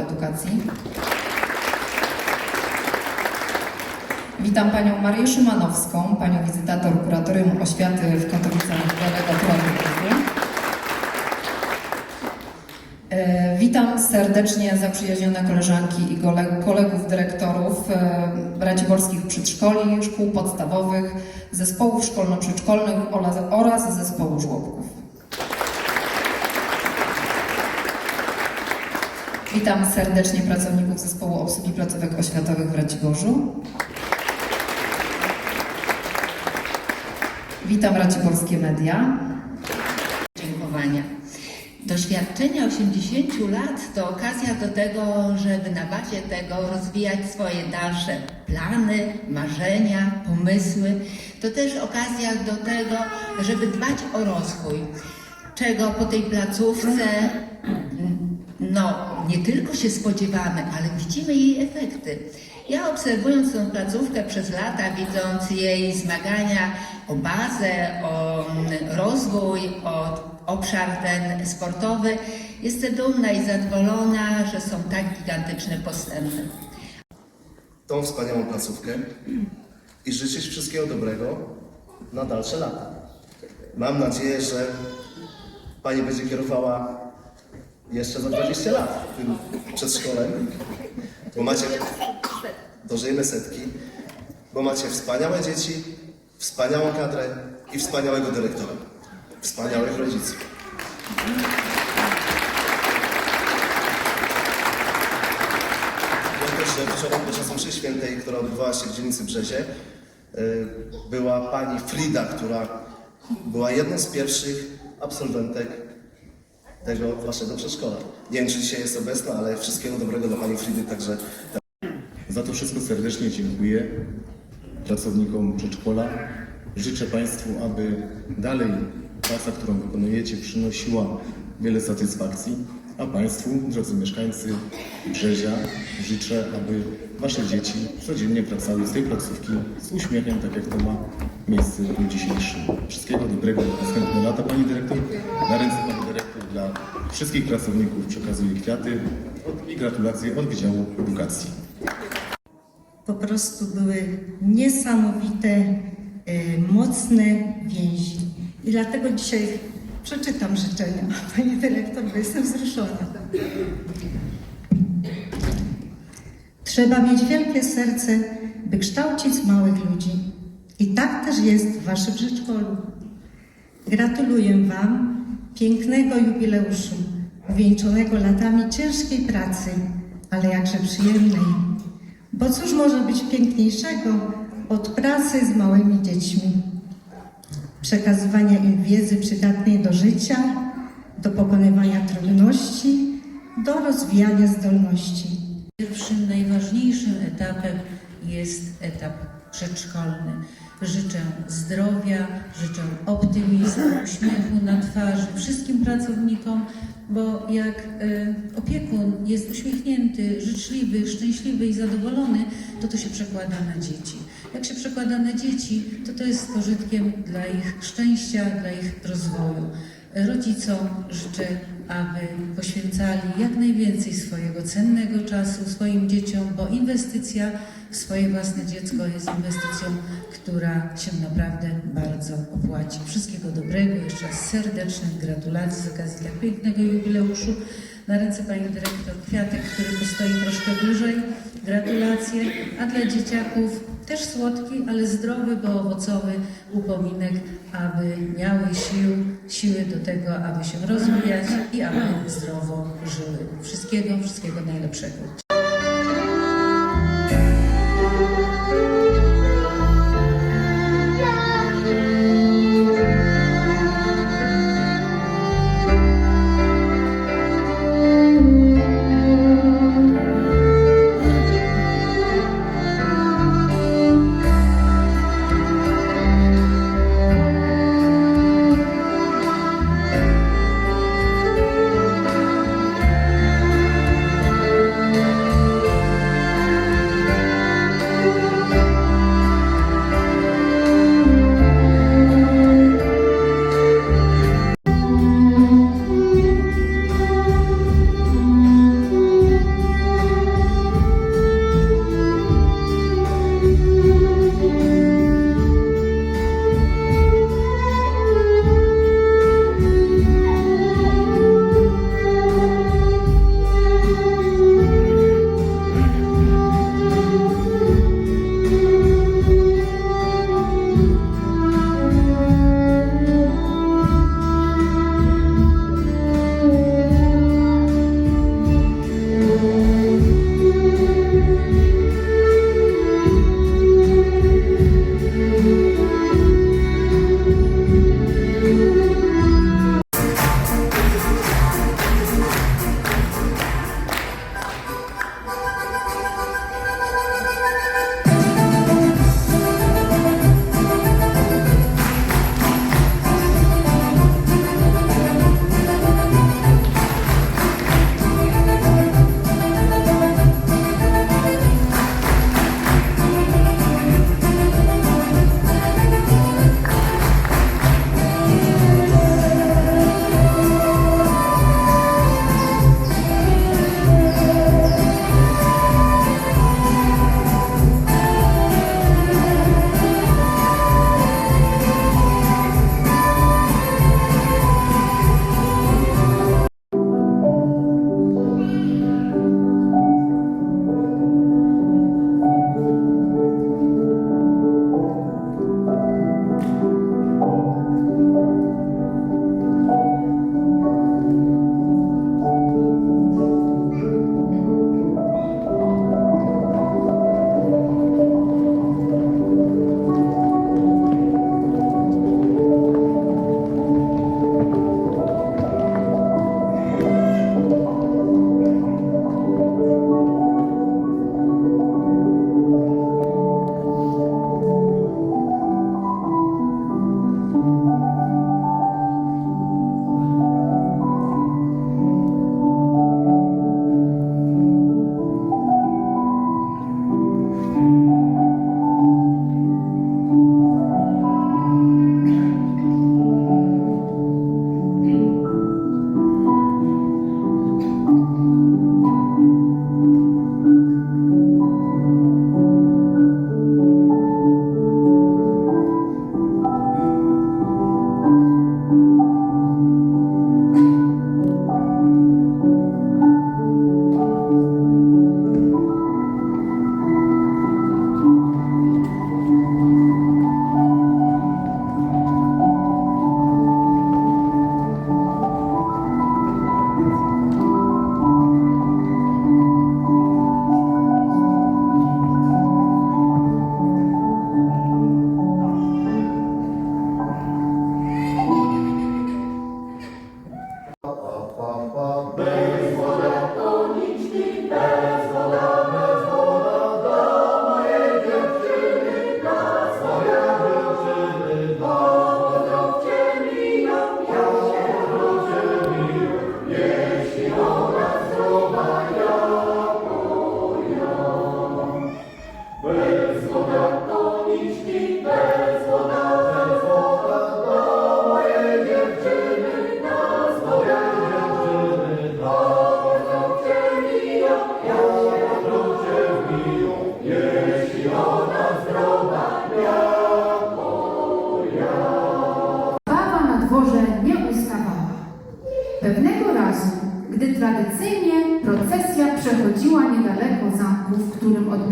Edukacji. Witam panią Marię Szymanowską, panią wizytator Kuratorium Oświaty w Katowicach Białego Kuratorium. E, Witam serdecznie zaprzyjaźnione koleżanki i kole- kolegów dyrektorów e, Raciborskich Przedszkoli, Szkół Podstawowych, Zespołów Szkolno-Przedszkolnych oraz Zespołu Żłobków. Witam serdecznie pracowników Zespołu Obsługi Placówek Oświatowych w Raciborzu. Witam Raciborskie Media. Dziękowania. Doświadczenie 80 lat to okazja do tego, żeby na bazie tego rozwijać swoje dalsze plany, marzenia, pomysły. To też okazja do tego, żeby dbać o rozwój, czego po tej placówce no, nie tylko się spodziewamy, ale widzimy jej efekty. Ja obserwując tę placówkę przez lata, widząc jej zmagania o bazę, o mm, rozwój, o obszar ten sportowy, jestem dumna i zadowolona, że są tak gigantyczne postępy. tą wspaniałą placówkę i życzyć wszystkiego dobrego na dalsze lata. Mam nadzieję, że Pani będzie kierowała jeszcze za 20 lat tym przedszkolem, bo macie, dożyjemy setki, bo macie wspaniałe dzieci, wspaniałą kadrę i wspaniałego dyrektora, wspaniałych rodziców. Że wczoraj podczas mszy świętej, która odbywała się w dzielnicy Brzezie, y, była pani Frida, która była jedną z pierwszych absolwentek tego waszego przedszkola. Nie wiem, czy dzisiaj jest obecna, ale wszystkiego dobrego dla pani Fridy, także Za to wszystko serdecznie dziękuję pracownikom przedszkola. Życzę Państwu, aby dalej praca, którą wykonujecie, przynosiła wiele satysfakcji, a Państwu, drodzy mieszkańcy Brzezia, życzę, aby Wasze dzieci codziennie wracały z tej placówki z uśmiechem, tak jak to ma miejsce w dniu dzisiejszym. Wszystkiego dobrego na następne lata, Pani Dyrektor. Na ręce Pani wszystkich pracowników przekazuję kwiaty i gratulacje od Wydziału Edukacji. po prostu były niesamowite, e, mocne więzi. I dlatego dzisiaj przeczytam życzenia Pani Dyrektor, bo jestem wzruszona. Trzeba mieć wielkie serce, by kształcić małych ludzi. I tak też jest w Waszym przedszkolu. Gratuluję Wam pięknego jubileuszu, uwieńczonego latami ciężkiej pracy, ale jakże przyjemnej. Bo cóż może być piękniejszego od pracy z małymi dziećmi? Przekazywania im wiedzy przydatnej do życia, do pokonywania trudności, do rozwijania zdolności. Pierwszym, najważniejszym etapem jest etap przedszkolny. Życzę zdrowia, życzę optymizmu, uśmiechu na twarzy wszystkim pracownikom, bo jak e, opiekun jest uśmiechnięty, życzliwy, szczęśliwy i zadowolony, to to się przekłada na dzieci. Jak się przekłada na dzieci, to to jest pożytkiem dla ich szczęścia, dla ich rozwoju. Rodzicom życzę, aby poświęcali jak najwięcej swojego cennego czasu swoim dzieciom, bo inwestycja swoje własne dziecko jest inwestycją, która się naprawdę bardzo opłaci. Wszystkiego dobrego, jeszcze raz serdecznych gratulacji z okazji tak pięknego jubileuszu. Na ręce Pani Dyrektor kwiatek, który postoi troszkę dłużej. Gratulacje, a dla dzieciaków też słodki, ale zdrowy, bo owocowy upominek, aby miały sił, siły do tego, aby się rozwijać i aby zdrowo żyły. Wszystkiego, wszystkiego najlepszego.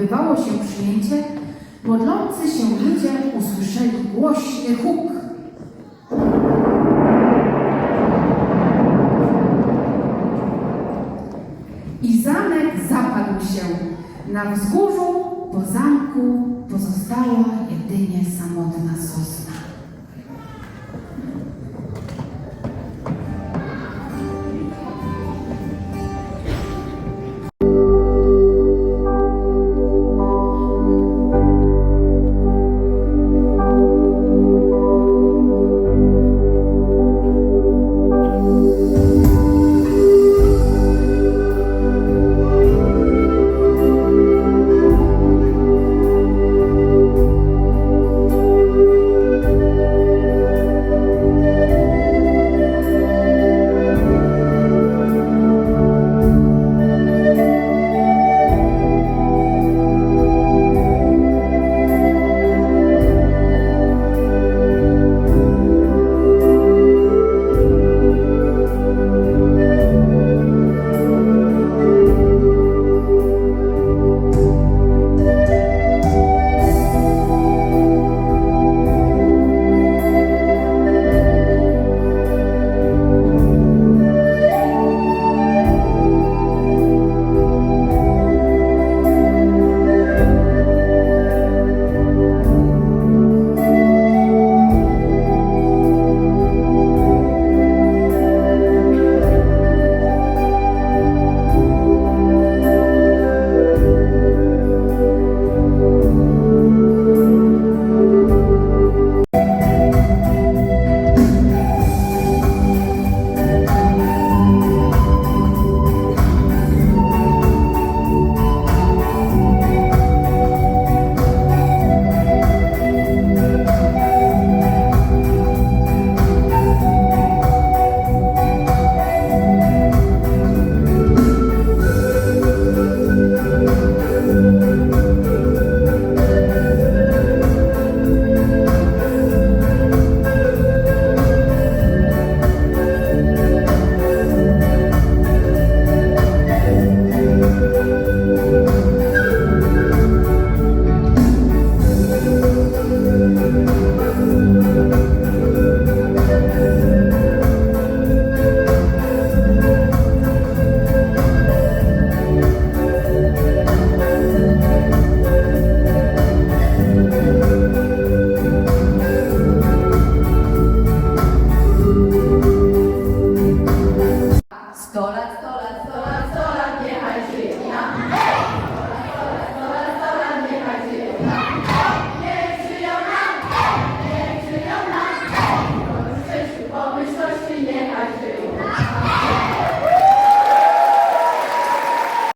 Odbywało się przyjęcie, modlący się ludzie usłyszeli głośny huk. I zamek zapadł się. Na wzgórzu po zamku pozostała jedynie samotna sosna.